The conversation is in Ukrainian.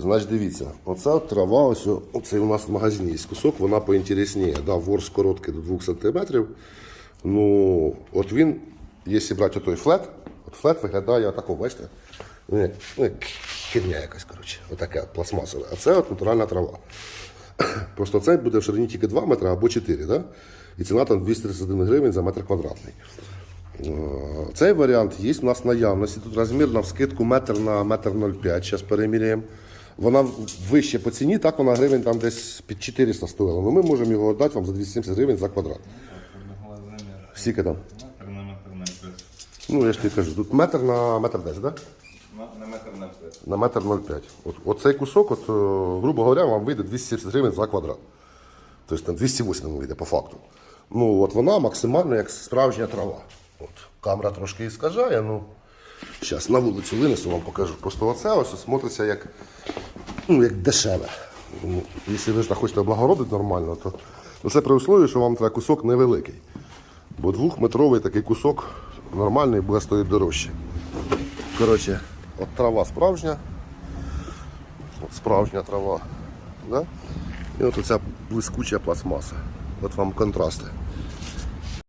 Значить, дивіться, оця трава, ось о- оце у нас в магазині є кусок, вона поінтересніє. Да, ворс короткий до 2 см. Ну, от він, якщо брати той флет, от флет виглядає отако, бачите? Ну, ну, херня якась, коротше, отака пластмасова. А це от натуральна трава. Просто цей буде в ширині тільки 2 метри або 4, да? і ціна там 231 гривень за метр квадратний. Е, Цей варіант є у нас наявності. Тут розмір на вскидку метр на метр 0,5. Зараз переміряємо. Вона вище по ціні, так вона гривень там десь під 400 стоїла. Ну ми можемо його дати вам за 270 гривень за квадрат. Скільки там? Метр на метр на. Ну я ж тобі кажу, тут метр на метр 10, так? На, метр на п'ять. На метр 0,5. От, оцей кусок, от, е, грубо говоря, вам вийде 270 гривень за квадрат. Тобто там 208 вийде по факту. Ну, от вона максимально як справжня трава. От, камера трошки іскажає, ну. Зараз на вулицю винесу, вам покажу. Просто оце ось смотриться як, ну, як дешеве. Якщо ви ж хочете облагородити нормально, то ну, це при услові, що вам треба кусок невеликий. Бо двохметровий такий кусок нормальний буде стоїти дорожче. Коротше, от трава справжня. От справжня трава. Да? І от оця блискуча пластмаса. От вам контрасти.